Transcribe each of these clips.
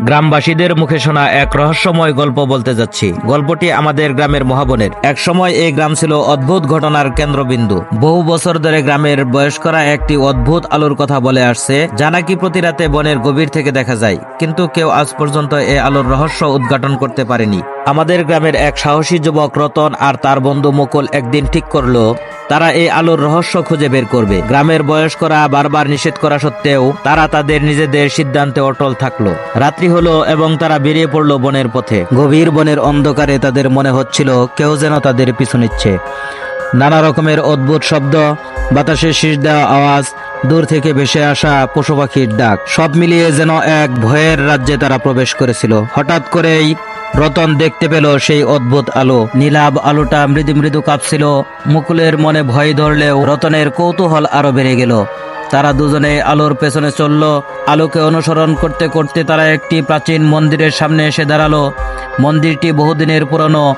গ্রামবাসীদের মুখে শোনা এক রহস্যময় গল্প বলতে যাচ্ছি। গল্পটি আমাদের গ্রামের মহাবনের। এক সময় এই গ্রাম ছিল অদ্ভুত ঘটনার কেন্দ্রবিন্দু। বহু বছর ধরে গ্রামের বয়স্করা একটি অদ্ভুত আলোর কথা বলে আসছে, যা নাকি প্রতি রাতে বনের গভীর থেকে দেখা যায়। কিন্তু কেউ আজ পর্যন্ত এ আলোর রহস্য উদ্ঘাটন করতে পারেনি। আমাদের গ্রামের এক সাহসী যুবক রতন আর তার বন্ধু মুকুল একদিন ঠিক করল, তারা এই আলোর রহস্য খুঁজে বের করবে। গ্রামের বয়স্করা বারবার নিষেধ করা সত্ত্বেও তারা তাদের নিজেদের সিদ্ধান্তে অটল থাকল। রাত্রি হলো এবং তারা বেরিয়ে পড়ল বনের পথে। গভীর বনের অন্ধকারে তাদের মনে হচ্ছিল কেউ যেন তাদের পিছু নিচ্ছে। নানা রকমের অদ্ভুত শব্দ, বাতাসের শীষ দেওয়া আওয়াজ দূর থেকে ভেসে আসা পশু পাখির ডাক। সব মিলিয়ে যেন এক ভয়ের রাজ্যে তারা প্রবেশ করেছিল। হঠাৎ করেই রতন দেখতে পেল সেই অদ্ভুত আলো। নীলাভ আলোটা মৃদু মৃদু কাঁপছিল। মুকুলের মনে ভয় ধরলেও রতনের কৌতূহল আরও বেড়ে গেল। তারা দুজনে আলোর পেছনে চলল। আলোকে অনুসরণ করতে করতে তারা একটি প্রাচীন মন্দিরের সামনে এসে দাঁড়াল। মন্দিরটি বহুদিনের পুরনো।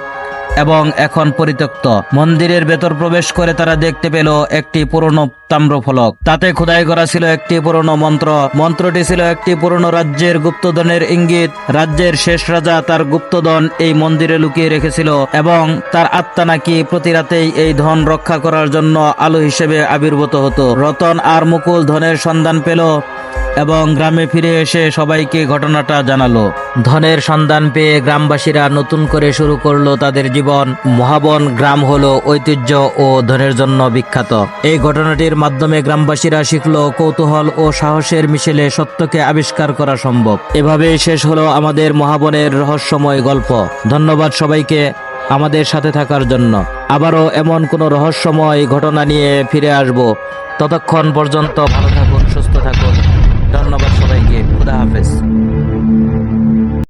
এবং এখন পরিত্যক্ত। মন্দিরের ভেতর প্রবেশ করে তারা দেখতে পেল একটি পুরনো তাম্র ফলক। তাতে খোদাই করা ছিল একটি পুরনো মন্ত্র। মন্ত্রটি ছিল একটি পুরনো রাজ্যের গুপ্তধনের ইঙ্গিত। রাজ্যের শেষ রাজা তার গুপ্তধন এই মন্দিরে লুকিয়ে রেখেছিল এবং তার আত্মা নাকি প্রতি রাতেই এই ধন রক্ষা করার জন্য আলো হিসেবে আবির্ভূত হতো। রতন আর মুকুল ধনের সন্ধান পেল। এবং গ্রামে ফিরে এসে সবাইকে ঘটনাটা জানালো। ধনের সন্ধান পেয়ে গ্রামবাসীরা নতুন করে শুরু করল তাদের জীবন। মহাবন গ্রাম হলো ঐতিহ্য ও ধনের জন্য বিখ্যাত। এই ঘটনাটির মাধ্যমে গ্রামবাসীরা শিখলো কৌতূহল ও সাহসের মিশেলে সত্যকে আবিষ্কার করা সম্ভব। এভাবেই শেষ হলো আমাদের মহাবনের রহস্যময় গল্প। ধন্যবাদ সবাইকে আমাদের সাথে থাকার জন্য। আবারও এমন কোনো রহস্যময় ঘটনা নিয়ে ফিরে আসব। ততক্ষণ পর্যন্ত ভালো থাকুন।